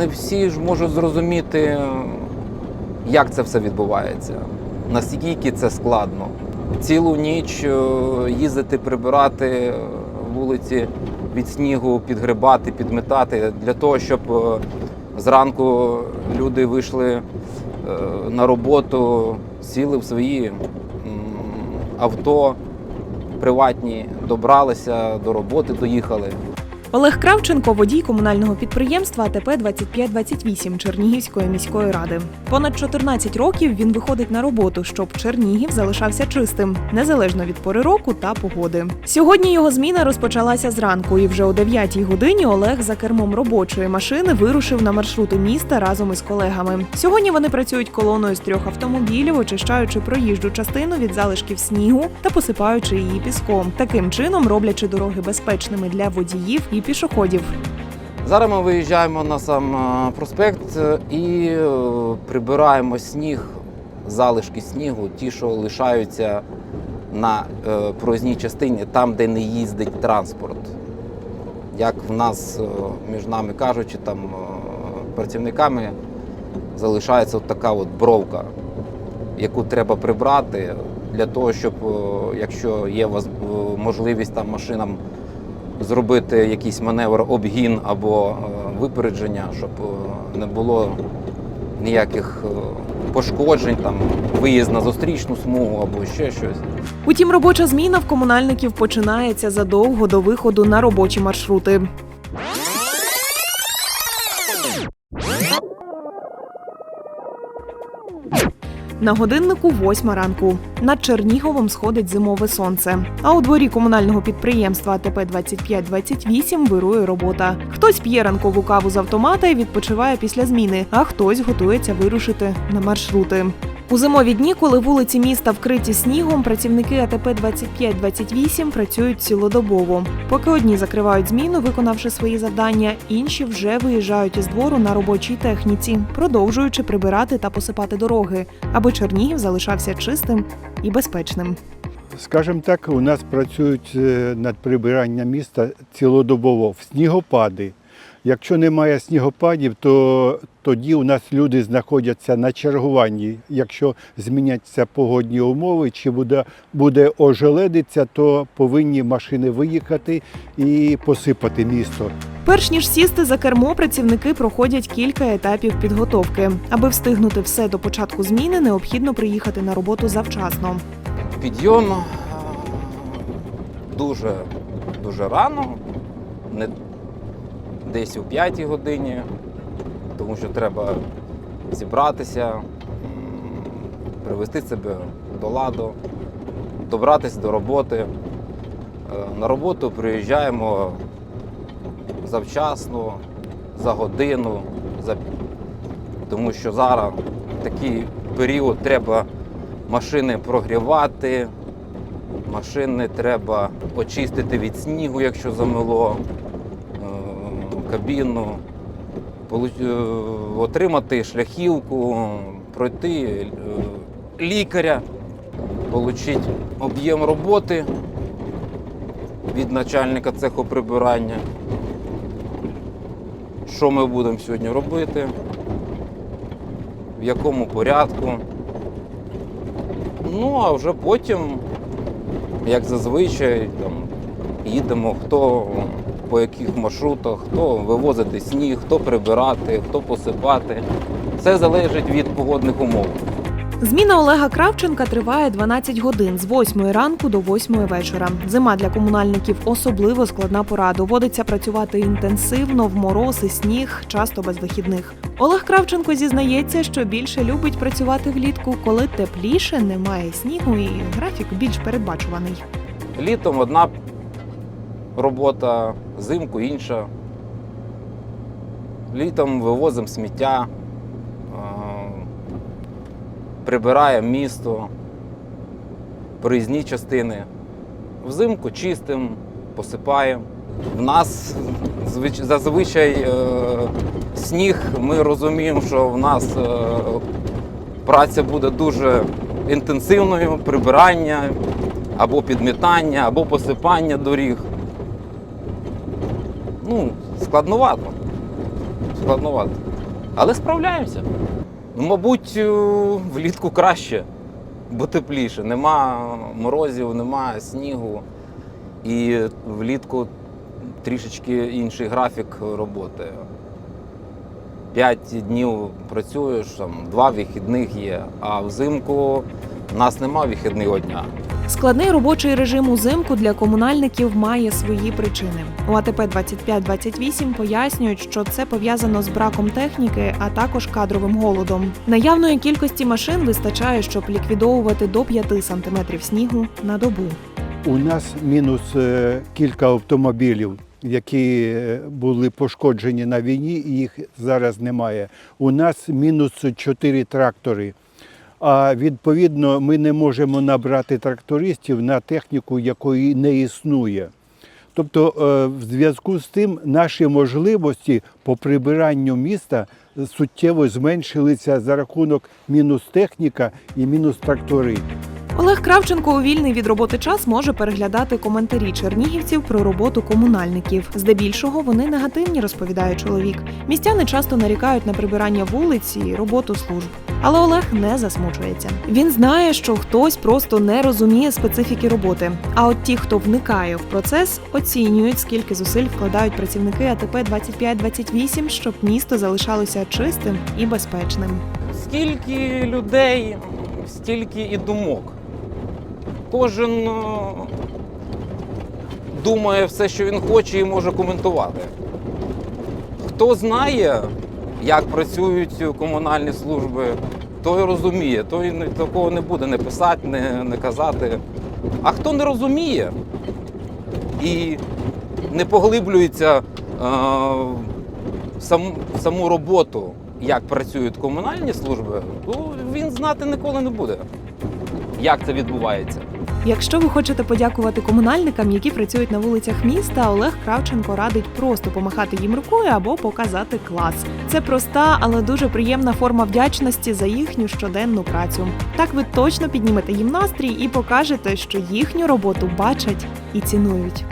не всі ж можуть зрозуміти, як це все відбувається, наскільки це складно. Цілу ніч е, їздити, прибирати е, вулиці від снігу, підгребати, підметати для того, щоб е, зранку люди вийшли на роботу, сіли в свої авто приватні, добралися до роботи, доїхали. Олег Кравченко водій комунального підприємства АТП 2528 Чернігівської міської ради. Понад 14 років він виходить на роботу, щоб Чернігів залишався чистим, незалежно від пори року та погоди. Сьогодні його зміна розпочалася зранку, і вже о 9 годині Олег за кермом робочої машини вирушив на маршрути міста разом із колегами. Сьогодні вони працюють колоною з трьох автомобілів, очищаючи проїжджу частину від залишків снігу та посипаючи її піском, таким чином роблячи дороги безпечними для водіїв і пішоходів. Зараз ми виїжджаємо на сам е, проспект е, і е, прибираємо сніг, залишки снігу, ті, що лишаються на проїзній частині, там, де не їздить транспорт. Як в нас, між нами кажучи, там працівниками залишається от така от бровка, яку треба прибрати для того, щоб, якщо є можливість там машинам зробити якийсь маневр, обгін або е, випередження, щоб е, не було ніяких е, пошкоджень, там виїзд на зустрічну смугу або ще щось. Утім, робоча зміна в комунальників починається задовго до виходу на робочі маршрути. На годиннику восьма ранку. Над Черніговом сходить зимове сонце. А у дворі комунального підприємства АТП 2528 вирує робота. Хтось п'є ранкову каву з автомата і відпочиває після зміни, а хтось готується вирушити на маршрути. У зимові дні, коли вулиці міста вкриті снігом, працівники АТП 2528 працюють цілодобово. Поки одні закривають зміну, виконавши свої завдання, інші вже виїжджають із двору на робочій техніці, продовжуючи прибирати та посипати дороги, аби Чернігів залишався чистим і безпечним. Скажімо так, у нас працюють е, над прибиранням міста цілодобово в снігопади. Якщо немає снігопадів, то тоді у нас люди знаходяться на чергуванні. Якщо зміняться погодні умови, чи буде, буде ожеледиця, то повинні машини виїхати і посипати місто. Перш ніж сісти за кермо, працівники проходять кілька етапів підготовки. Аби встигнути все до початку зміни, необхідно приїхати на роботу завчасно. Підйом е, дуже, дуже рано, не десь о 5 годині, тому що треба зібратися, привести себе до ладу, добратися до роботи. Е, На роботу приїжджаємо завчасно, за годину, за... тому що зараз такий період треба машини прогрівати, машини треба очистити від снігу, якщо замило кабіну, е, отримати шляхівку, пройти е, лікаря, отримати об'єм роботи від начальника цеху прибирання. Що ми будемо сьогодні робити, в якому порядку. Ну, а вже потім, як зазвичай, там, їдемо, хто по яких маршрутах, хто вивозити сніг, хто прибирати, хто посипати. Все залежить від погодних умов. Зміна Олега Кравченка триває 12 годин з 8 ранку до 8 вечора. Зима для комунальників особливо складна пора. Доводиться працювати інтенсивно в мороз і сніг, часто без вихідних. Олег Кравченко зізнається, що більше любить працювати влітку, коли тепліше, немає снігу і графік більш передбачуваний. Літом одна робота, взимку інша. Літом вивозимо сміття, е, прибираємо місто, проїзні частини. Взимку чистимо, посипаємо. В нас зазвичай е, сніг, ми розуміємо, що в нас е, праця буде дуже інтенсивною, прибирання, або підмітання, або посипання доріг. Ну, складновато. складновато. Але справляємося. Ну, мабуть, е, влітку краще, бо тепліше. Нема морозів, нема снігу. І влітку трішечки інший графік роботи. П'ять днів працюєш, там, два вихідних є, а взимку у нас нема вихідного дня. Складний робочий режим узимку для комунальників має свої причини. У АТП 2528 пояснюють, що це пов'язано з браком техніки, а також кадровим голодом. Наявної кількості машин вистачає, щоб ліквідовувати до 5 сантиметрів снігу на добу. У нас мінус е, кілька автомобілів, які е, були пошкоджені на війні, і їх зараз немає. У нас мінус чотири трактори. А відповідно, ми не можемо набрати трактористів на техніку, якої не існує. Тобто, е, в зв'язку з тим наші можливості по прибиранню міста суттєво зменшилися за рахунок мінус техніка і мінус трактори. Олег Кравченко у вільний від роботи час може переглядати коментарі чернігівців про роботу комунальників. Здебільшого вони негативні, розповідає чоловік. Містяни часто нарікають на прибирання вулиць і роботу служб. Але Олег не засмучується. Він знає, що хтось просто не розуміє специфіки роботи. А от ті, хто вникає в процес, оцінюють, скільки зусиль вкладають працівники АТП 2528, щоб місто залишалося чистим і безпечним. Скільки людей, стільки і думок. Кожен е, думає все, що він хоче, і може коментувати. Хто знає, як працюють комунальні служби, той розуміє, той такого не буде не писати, не, не казати. А хто не розуміє і не поглиблюється е, в саму, саму роботу, як працюють комунальні служби, то він знати ніколи не буде, як це відбувається. Якщо ви хочете подякувати комунальникам, які працюють на вулицях міста, Олег Кравченко радить просто помахати їм рукою або показати клас. Це проста, але дуже приємна форма вдячності за їхню щоденну працю. Так ви точно піднімете їм настрій і покажете, що їхню роботу бачать і цінують.